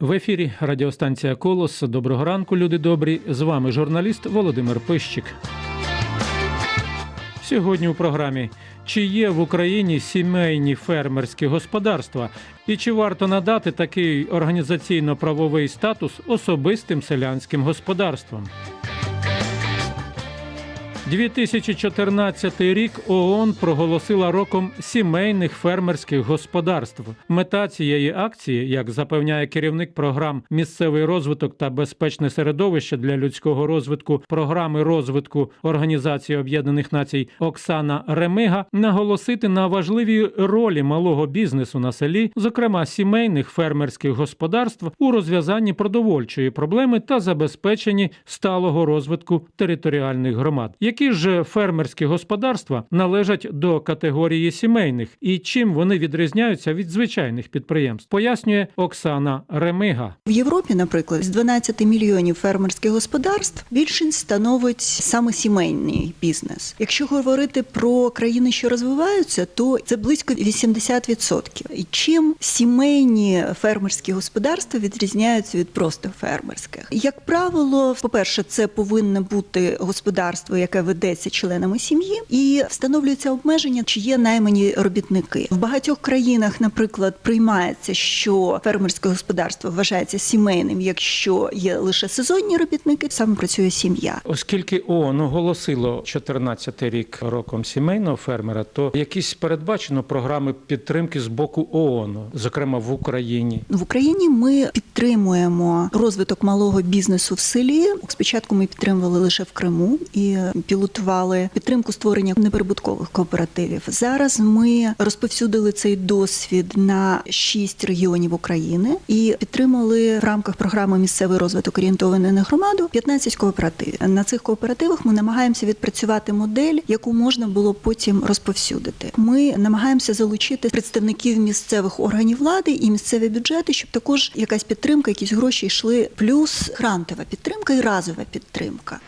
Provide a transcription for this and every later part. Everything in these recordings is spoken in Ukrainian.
В ефірі радіостанція Колос. Доброго ранку, люди добрі. З вами журналіст Володимир Пищик. Сьогодні у програмі чи є в Україні сімейні фермерські господарства, і чи варто надати такий організаційно-правовий статус особистим селянським господарствам? 2014 рік ООН проголосила роком сімейних фермерських господарств. Мета цієї акції, як запевняє керівник програм місцевий розвиток та безпечне середовище для людського розвитку програми розвитку Організації Об'єднаних Націй Оксана Ремига, наголосити на важливій ролі малого бізнесу на селі, зокрема сімейних фермерських господарств, у розв'язанні продовольчої проблеми та забезпеченні сталого розвитку територіальних громад. Які ж фермерські господарства належать до категорії сімейних і чим вони відрізняються від звичайних підприємств, пояснює Оксана Ремига. В Європі, наприклад, з 12 мільйонів фермерських господарств більшість становить саме сімейний бізнес. Якщо говорити про країни, що розвиваються, то це близько 80%. І чим сімейні фермерські господарства відрізняються від просто фермерських? Як правило, по-перше, це повинно бути господарство, яке ведеться членами сім'ї, і встановлюється обмеження, чи є наймані робітники. В багатьох країнах, наприклад, приймається, що фермерське господарство вважається сімейним, якщо є лише сезонні робітники, саме працює сім'я. Оскільки ООН оголосило 14 рік роком сімейного фермера, то якісь передбачено програми підтримки з боку ООН, зокрема в Україні. В Україні ми підтримуємо розвиток малого бізнесу в селі. Спочатку ми підтримували лише в Криму і пілотували підтримку створення неприбуткових кооперативів. Зараз ми розповсюдили цей досвід на шість регіонів України і підтримали в рамках програми місцевий розвиток орієнтований на громаду 15 кооперативів. На цих кооперативах ми намагаємося відпрацювати модель, яку можна було потім розповсюдити. Ми намагаємося залучити представників місцевих органів влади і місцеві бюджети, щоб також якась підтримка, якісь гроші йшли, плюс грантова підтримка і разова підтримка.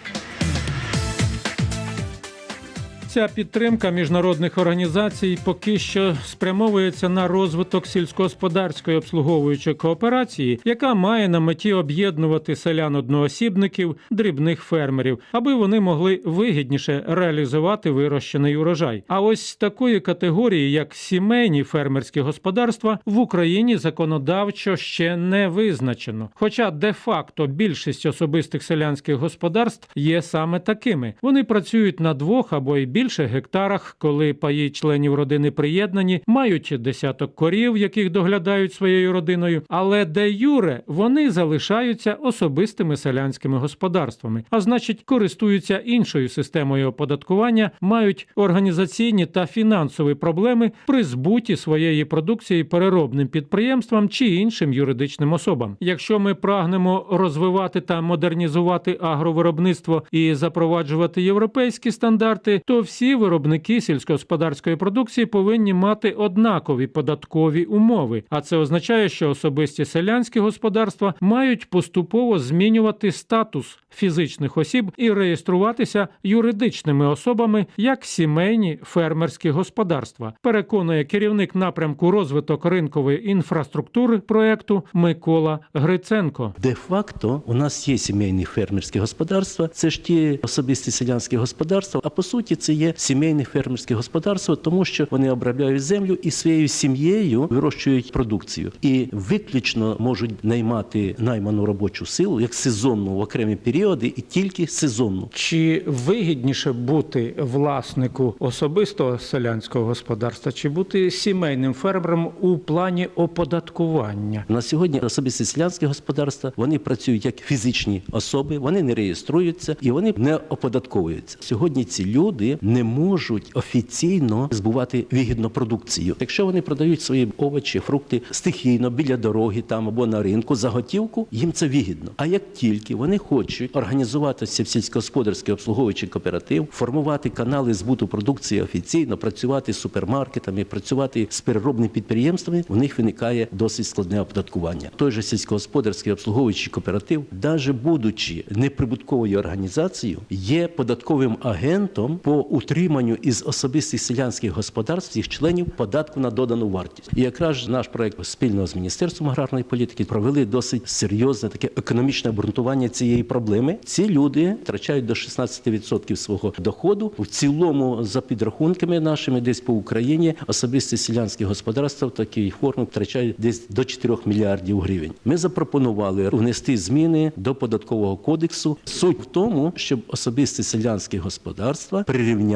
Ця підтримка міжнародних організацій поки що спрямовується на розвиток сільськогосподарської обслуговуючої кооперації, яка має на меті об'єднувати селян одноосібників, дрібних фермерів, аби вони могли вигідніше реалізувати вирощений урожай. А ось такої категорії, як сімейні фермерські господарства, в Україні законодавчо ще не визначено. Хоча де-факто більшість особистих селянських господарств є саме такими. Вони працюють на двох або й більше гектарах, коли паї членів родини приєднані, мають десяток корів, яких доглядають своєю родиною, але де юре вони залишаються особистими селянськими господарствами, а значить, користуються іншою системою оподаткування, мають організаційні та фінансові проблеми при збуті своєї продукції переробним підприємствам чи іншим юридичним особам. Якщо ми прагнемо розвивати та модернізувати агровиробництво і запроваджувати європейські стандарти, то всі виробники сільськогосподарської продукції повинні мати однакові податкові умови. А це означає, що особисті селянські господарства мають поступово змінювати статус фізичних осіб і реєструватися юридичними особами як сімейні фермерські господарства. Переконує керівник напрямку розвиток ринкової інфраструктури проекту Микола Гриценко. Де-факто у нас є сімейні фермерські господарства, це ж ті особисті селянські господарства. А по суті, це є сімейні фермерські господарства, тому що вони обробляють землю і своєю сім'єю вирощують продукцію, і виключно можуть наймати найману робочу силу як сезонну в окремі періоди, і тільки сезонну. Чи вигідніше бути власнику особистого селянського господарства, чи бути сімейним фермером у плані оподаткування? На сьогодні особисті селянські господарства вони працюють як фізичні особи, вони не реєструються і вони не оподатковуються. Сьогодні ці люди не можуть офіційно збувати вигідну продукцію. Якщо вони продають свої овочі, фрукти стихійно біля дороги там або на ринку за готівку, їм це вигідно. А як тільки вони хочуть організуватися в сільськогосподарський обслуговуючий кооператив, формувати канали збуту продукції офіційно, працювати з супермаркетами, працювати з переробними підприємствами, у них виникає досить складне оподаткування. Той же сільськогосподарський обслуговуючий кооператив, навіть будучи неприбутковою організацією, є податковим агентом по утриманню із особистих селянських господарств їх членів податку на додану вартість. І якраз наш проект спільно з міністерством аграрної політики провели досить серйозне таке економічне обґрунтування цієї проблеми. Ці люди втрачають до 16% свого доходу. В цілому, за підрахунками нашими, десь по Україні особисті селянські господарства в такій формі втрачають десь до 4 мільярдів гривень. Ми запропонували внести зміни до податкового кодексу. Суть в тому, щоб особисті селянські господарства прирівняли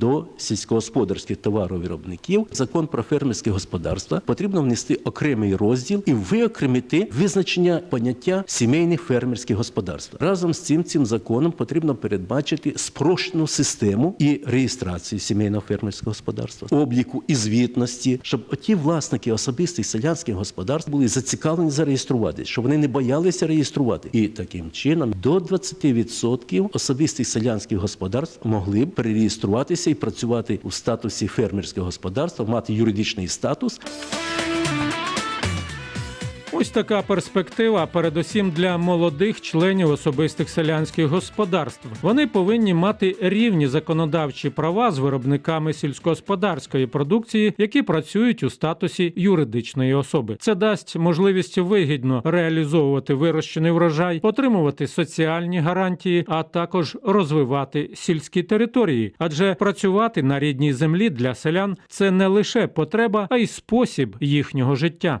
до сільськогосподарських товаровиробників. Закон про фермерське господарства потрібно внести окремий розділ і виокремити визначення поняття сімейних фермерських господарств. Разом з цим цим законом потрібно передбачити спрощену систему і реєстрацію сімейного фермерського господарства, обліку і звітності, щоб оті власники особистих селянських господарств були зацікавлені зареєструвати, щоб вони не боялися реєструвати. І таким чином до 20% особистих селянських господарств могли б перереєструватися і працювати у статусі фермерського господарства, мати юридичний статус. Ось така перспектива, передусім для молодих членів особистих селянських господарств. Вони повинні мати рівні законодавчі права з виробниками сільськогосподарської продукції, які працюють у статусі юридичної особи. Це дасть можливість вигідно реалізовувати вирощений врожай, отримувати соціальні гарантії, а також розвивати сільські території. Адже працювати на рідній землі для селян це не лише потреба, а й спосіб їхнього життя.